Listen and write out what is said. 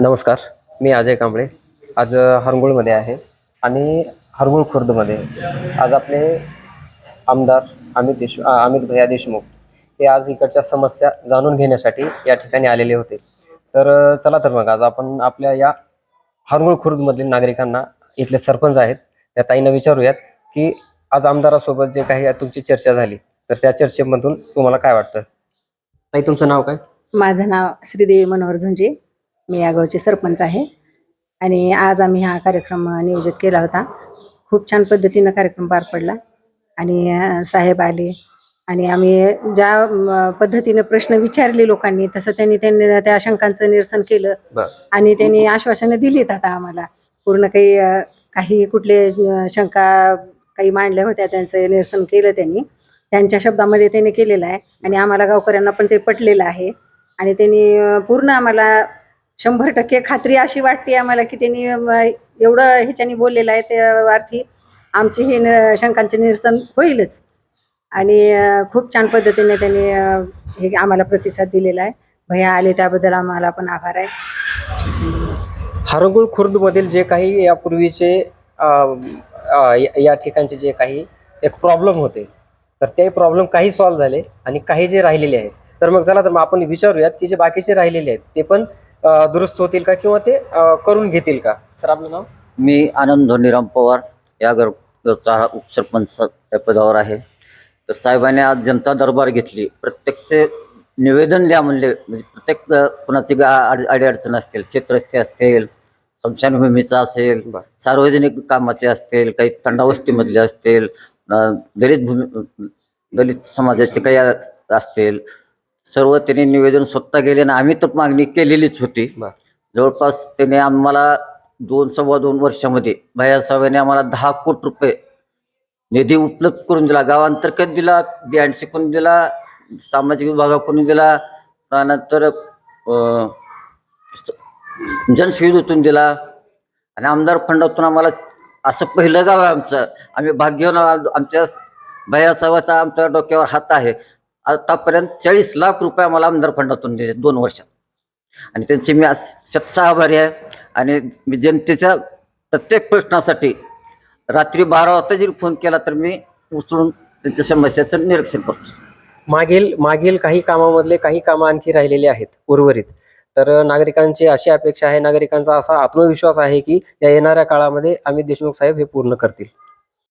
नमस्कार मी अजय कांबळे. आज हरंगुळमध्ये आहे आणि हरंगुळ खुर्दमध्ये. आज आपले आमदार अमित देश अमित भैया देशमुख हे आज इकडच्या समस्या जाणून घेण्यासाठी या ठिकाणी आलेले होते. तर चला तर मग आज आपण आपल्या या हरंगुळ खुर्दमधील नागरिकांना इथले सरपंच आहेत त्या ताईंना विचारूयात की आज आमदारासोबत जे काही तुमची चर्चा झाली. तर त्या चर्चेमधून तुम्हाला काय वाटतं? ताई तुमचं नाव काय? माझं नाव श्रीदेवी मनोहर झुंजे. मी या गावचे सरपंच आहे. आणि आज आम्ही हा कार्यक्रम नियोजित केला होता. खूप छान पद्धतीनं कार्यक्रम पार पडला. आणि साहेब आले. आणि आम्ही ज्या पद्धतीने प्रश्न विचारले लोकांनी तसं त्यांनी त्यांनी त्या शंकांचं निरसन केलं. आणि त्यांनी आश्वासनं दिलीत आता आम्हाला. पूर्ण काही काही कुठले शंका काही मांडल्या होत्या त्यांचं निरसन केलं त्यांनी. त्यांच्या शब्दामध्ये त्यांनी केलेलं आहे. आणि आम्हाला गावकऱ्यांना पण ते पटलेलं आहे. आणि त्यांनी पूर्ण आम्हाला शंभर टक्के खात्री अशी वाटते आम्हाला की त्यांनी एवढं ह्याच्यानी बोललेलं आहे ते अर्थी आमची हे न- शंकांचे निरसन होईलच. आणि खूप छान पद्धतीने त्यांनी हे आम्हाला प्रतिसाद दिलेला आहे. भैया आले त्याबद्दल आम्हाला पण आभार आहे. हरंगुळ खुर्दमधील जे काही यापूर्वीचे या ठिकाणचे जे काही एक प्रॉब्लेम होते तर ते प्रॉब्लेम काही सॉल्व्ह झाले आणि काही जे राहिलेले आहेत. तर मग चला तर मग आपण विचारूयात की जे बाकीचे राहिलेले आहेत ते पण दुरुस्त होतील का किंवा ते करून घेतील का? सर आपलं नाव? मी आनंद धोनीराम पवार या गरचा उपसरपंच या पदावर आहे. तर साहेबांनी आज जनता दरबार घेतली. प्रत्यक्ष निवेदन द्या म्हणले. म्हणजे प्रत्येक कुणाची गा अडी अडीअडचण असतील शेतरस्ते असतील स्मशानभूमीचा असेल. सार्वजनिक कामाचे असतील काही थंडावस्तीमधले असतील दलित भूमी दलित समाजाचे काही असतील सर्व त्यांनी निवेदन स्वतः गेले आणि आम्ही तर मागणी केलेलीच होती. बरं. जवळपास त्याने आम्हाला दोन सव्वा दोन वर्षामध्ये भैयासाहेबांनी आम्हाला दहा कोटी रुपये निधी उपलब्ध करून दिला. गावांतर्गत दिला? बियाण शिकून दिला. सामाजिक विभागाकडून दिला. त्यानंतर अं, स- जनसुविधेतून दिला. आणि आमदार फंडातून आम्हाला असं पहिलं गाव आहे आमचं. आम्ही भाग्यवान. आमच्या भैयासाहेबाचा आमच्या डोक्यावर हात आहे. आतापर्यंत चाळीस लाख रुपये आम्हाला आमदार फंडातून दिले दोन वर्षात. आणि त्यांचे मी आज शतचा आभारी आहे. आणि मी जनतेच्या प्रत्येक प्रश्नासाठी रात्री बारा वाजता जरी फोन केला तर मी उचलून त्यांच्या समस्याचं निरीक्षण करतो. मागील मागील काही कामामधले काही कामं आणखी राहिलेले आहेत उर्वरित. तर नागरिकांची अशी अपेक्षा आहे नागरिकांचा असा आत्मविश्वास आहे की या येणाऱ्या काळामध्ये अमित देशमुख साहेब हे पूर्ण करतील.